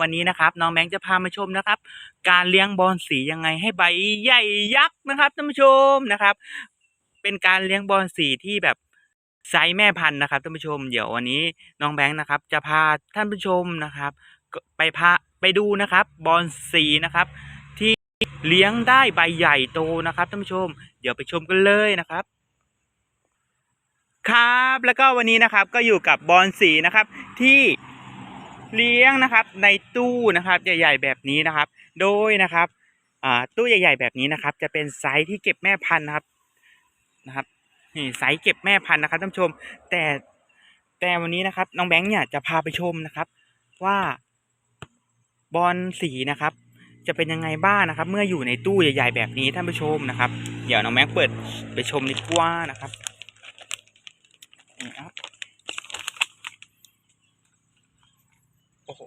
วันนี้นะครับ น้องแบงค์จะพามาชมนะครับ การเลี้ยงบอลสียังไงให้ใบใหญ่ยักษ์นะครับท่านผู้ชมนะครับ เป็นการเลี้ยงบอลสีที่แบบไซส์แม่พันธุ์นะครับท่านผู้ชมเดี๋ยววันนี้น้องแบงค์นะครับ จะพาท่านผู้ชมนะครับ ไปพาไปดูนะครับบอลสีนะครับ ที่เลี้ยงได้ใบใหญ่โตนะครับท่านผู้ชม เดี๋ยวไปชมกันเลยนะครับครับแล้วก็วันนี้นะครับก็อยู่กับบอลสีนะครับที่ เลี้ยงนะครับ ในตู้นะครับ ใหญ่ ๆ แบบนี้นะครับ โดยนะครับตู้ใหญ่ ๆ แบบนี้นะครับ จะเป็นไซส์ที่เก็บแม่พันธุ์นะครับนะครับนี่ไซส์เก็บแม่พันธุ์นะครับท่านผู้ชม แต่แต่วันนี้นะครับน้องแบงค์เนี่ยจะพาไปชมนะครับ ว่าบอลสีนะครับ จะเป็นยังไงบ้างนะครับ เมื่ออยู่ในตู้ใหญ่ ๆ แบบนี้ท่านผู้ชมนะครับ เดี๋ยวน้องแบงค์เปิดไปชมดีกว่านะครับนี่ครับโอ้โห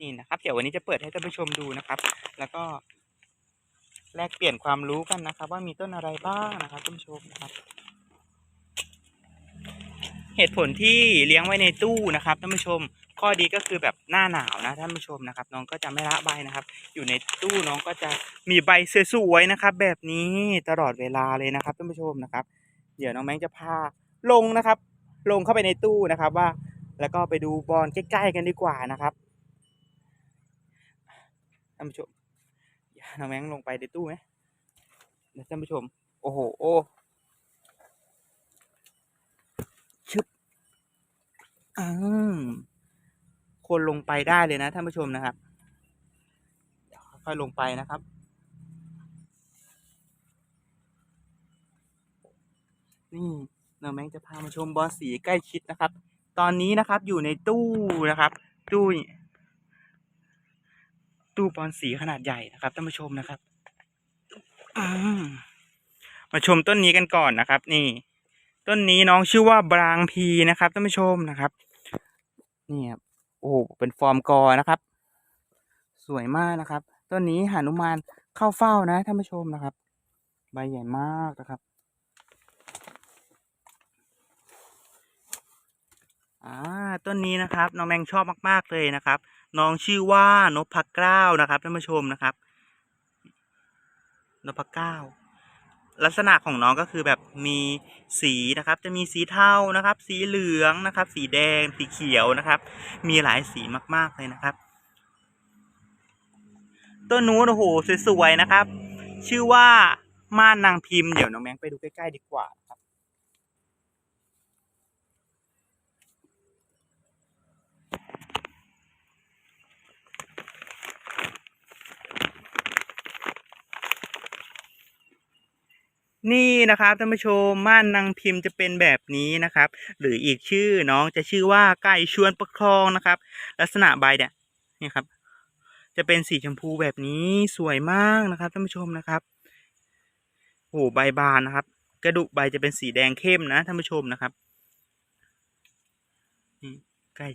นี่นะครับ เดี๋ยววันนี้จะเปิดให้ท่านผู้ชมดูนะครับ แล้วก็แลกเปลี่ยนความรู้กันนะครับ ว่ามีต้นอะไรบ้างนะครับท่านผู้ชมนะครับ เหตุผลที่เลี้ยงไว้ในตู้นะครับท่านผู้ชม ข้อดีก็คือแบบหน้าหนาวนะท่านผู้ชมนะครับ น้องก็จะไม่ละใบนะครับ อยู่ในตู้น้องก็จะมีใบสวยๆนะครับ แบบนี้ตลอดเวลาเลยนะครับท่านผู้ชมนะครับ เดี๋ยวน้องแบงค์จะพาลงนะครับ ลงเข้าไปในตู้นะครับว่า แล้วก็ไปดูบอลใกล้ๆกันดีกว่านะครับ ท่านผู้ชมน้องแบงลงไปในตู้ไหมท่านผู้ชม โอ้โห โอ้ชึบอืมคนลงไปได้เลยนะท่านผู้ชมนะครับค่อยๆลงไปนะครับ นี่น้องแบงจะพามาชมบอลสีใกล้ชิดนะครับ ตอนนี้นะครับอยู่ในตู้นะครับ ตู้นี่ ตู้บอลสีขนาดใหญ่นะครับท่านผู้ชมนะครับมาชมต้นนี้กันก่อนนะครับ นี่ ต้นนี้น้องชื่อว่าบรางพีนะครับท่านผู้ชมนะครับนี่ครับโอ้เป็นฟอร์มกอนะครับ สวยมากนะครับต้นนี้หานุมานเข้าเฝ้านะท่านผู้ชมนะครับ ใบใหญ่มากนะครับอ่าต้นนี้นะครับน้องแมงชอบมาก ๆ เลยนะครับ น้องชื่อว่านพเกล้านะครับท่านผู้ชมนะครับนพเกล้าลักษณะของน้องก็คือแบบมีสีนะครับ จะมีสีเทานะครับ สีเหลืองนะครับ สีแดง สีเขียวนะครับ มีหลายสีมากๆเลยนะครับต้นนู้นโอ้โหสวยๆนะครับ ชื่อว่าม่านนางพิมพ์เดี๋ยวน้องแมงไปดูใกล้ๆดีกว่า นี่นะครับท่านผู้ชมม่านนางพิมพ์จะเป็นแบบนี้นะครับ หรืออีกชื่อน้องจะชื่อว่าไก่ชวนประคองนะครับ ลักษณะใบเนี่ยนี่ครับ จะเป็นสีชมพูแบบนี้สวยมากนะครับท่านผู้ชมนะครับโอ้ใบบานนะครับ กระดูกใบจะเป็นสีแดงเข้มนะท่านผู้ชมนะครับนี่ใกล้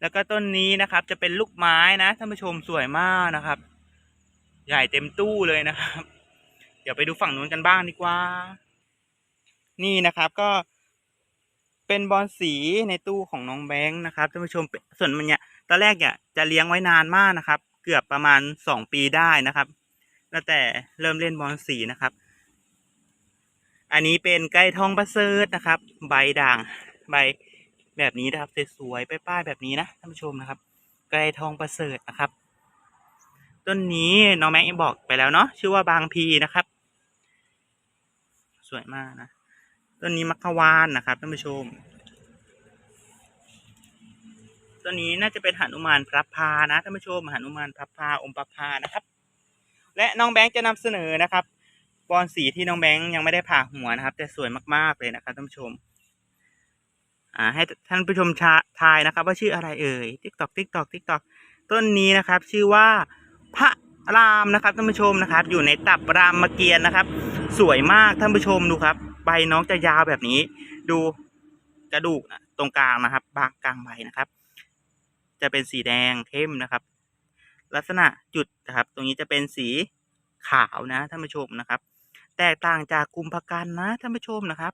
แล้วก็ต้นนี้นะครับ จะเป็นลูกไม้นะท่านผู้ชมสวยมากนะครับ ใหญ่เต็มตู้เลยนะครับ เดี๋ยวไปดูฝั่งนู้นกันบ้างดีกว่า นี่นะครับก็เป็นบอลสีในตู้ของน้องแบงค์นะครับท่านผู้ชมส่วนมันเนี่ยตอนแรกเนี่ยจะเลี้ยงไว้นานมากนะครับ เกือบประมาณสองปีได้นะครับตั้งแต่เริ่มเล่นบอลสีนะครับ อันนี้เป็นไก่ทองประเสริฐนะครับ ใบด่างใบแบบนี้นะครับสวยๆป้ายๆแบบนี้นะท่านผู้ชมนะครับ ไก่ทองประเสริฐนะครับ ต้นนี้น้องแม็กซ์บอกไปแล้วเนาะชื่อว่าบางพีนะครับ สวยมากนะต้นนี้มัควานนะครับท่านผู้ชมต้นนี้น่าจะเป็นหันุมานพระพานะท่านผู้ชมหันุมานพระพาอมพระพานะครับ และน้องแบงค์จะนำเสนอนะครับบอลสีที่น้องแบงค์ยังไม่ได้ผ่าหัวนะครับ แต่สวยมากๆเลยนะครับท่านผู้ชมอ่าให้ท่านผู้ชมชาทายนะครับ ว่าชื่ออะไรเอ่ยติ๊กตอกติ๊กตอกติ๊กตอกต้นนี้นะครับ ชื่อว่า พระรามนะครับท่านผู้ชมนะครับ อยู่ในตับรามเกียรตินะครับ สวยมากท่านผู้ชมดูครับ ใบน้องจะยาวแบบนี้ ดูกระดูกนะตรงกลางนะครับ บางกลางใบนะครับ จะเป็นสีแดงเข้มนะครับ ลักษณะจุดนะครับ ตรงนี้จะเป็นสีขาวนะท่านผู้ชมนะครับ แตกต่างจากกุมภกันนะท่านผู้ชมนะครับ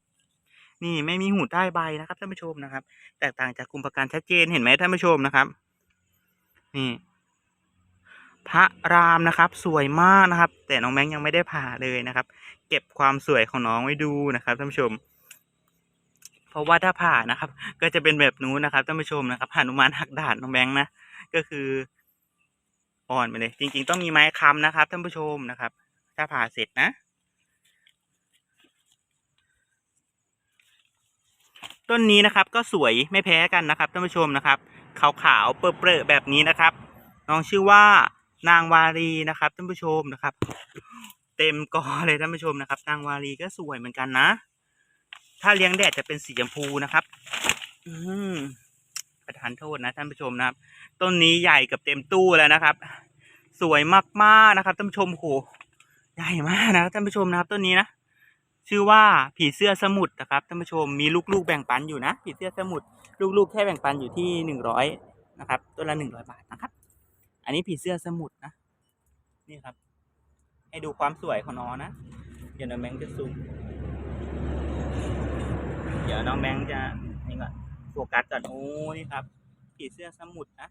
นี่ไม่มีหูใต้ใบนะครับท่านผู้ชมนะครับ แตกต่างจากคุมประการชัดเจนเห็นไหมท่านผู้ชมนะครับ นี่ พระรามนะครับ สวยมากนะครับ แต่น้องแบงค์ยังไม่ได้ผ่าเลยนะครับ เก็บความสวยของน้องไว้ดูนะครับท่านผู้ชม เพราะว่าถ้าผ่านะครับ ก็จะเป็นแบบนู้นนะครับท่านผู้ชมนะครับหนุมานหักดาดน้องแบงค์นะก็คืออ่อนไปเลย จริง ๆ ต้องมีไม้ค้ำนะครับท่านผู้ชมนะครับ ถ้าผ่าเสร็จนะต้นนี้นะครับก็สวยไม่แพ้กันนะครับท่านผู้ชมนะครับขาวๆเปรอะๆแบบนี้นะครับ น้องชื่อว่า นางวารีนะครับท่านผู้ชมนะครับ เต็มกอเลยท่านผู้ชมนะครับ นางวารีก็สวยเหมือนกันนะ ถ้าเลี้ยงแดดจะเป็นสีชมพูนะครับ อืมประทานโทษนะท่านผู้ชมนะครับ ต้นนี้ใหญ่กับเต็มตู้แล้วนะครับ สวยมากๆนะครับท่านผู้ชมโหใหญ่มากนะท่านผู้ชมนะครับต้นนี้นะชื่อว่าผีเสื้อสมุทรนะครับท่านผู้ชมมีลูกๆแบ่งปันอยู่นะ ผีเสื้อสมุทรลูกๆแค่แบ่งปันอยู่ที่หนึ่งร้อยนะครับต้นละหนึ่งร้อยบาทนะครับ อันนี้ผีเสื้อสมุทรนะ นี่ครับ ให้ดูความสวยของน้องนะ เดี๋ยวน้องแบงค์จะซูม เดี๋ยวน้องแบงค์จะนี่ก่อนโฟกัสก่อนโอ้นี่ครับ ผีเสื้อสมุทรนะ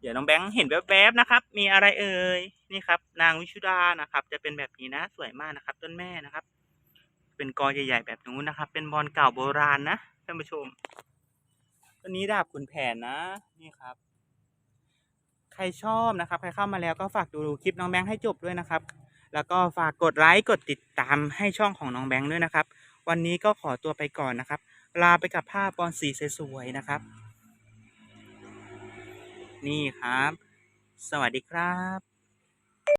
เดี๋ยวน้องแบงค์เห็นแวบๆนะครับ มีอะไรเอ่ย นี่ครับ นางวิชุดานะครับ จะเป็นแบบนี้นะ สวยมากนะครับ ต้นแม่นะครับ เป็นกอใหญ่ๆแบบนู้นนะครับ เป็นบอลเก่าโบราณนะท่านผู้ชม ต้นนี้ดาบขุนแผนนะ นี่ครับ ใครชอบนะครับ ใครเข้ามาแล้วก็ฝากดูคลิปน้องแบงค์ให้จบด้วยนะครับ แล้วก็ฝากกดไลค์กดติดตามให้ช่องของน้องแบงค์ด้วยนะครับ วันนี้ก็ขอตัวไปก่อนนะครับ ลาไปกับภาพบอลสีสวยๆนะครับ นี่ครับ สวัสดีครับ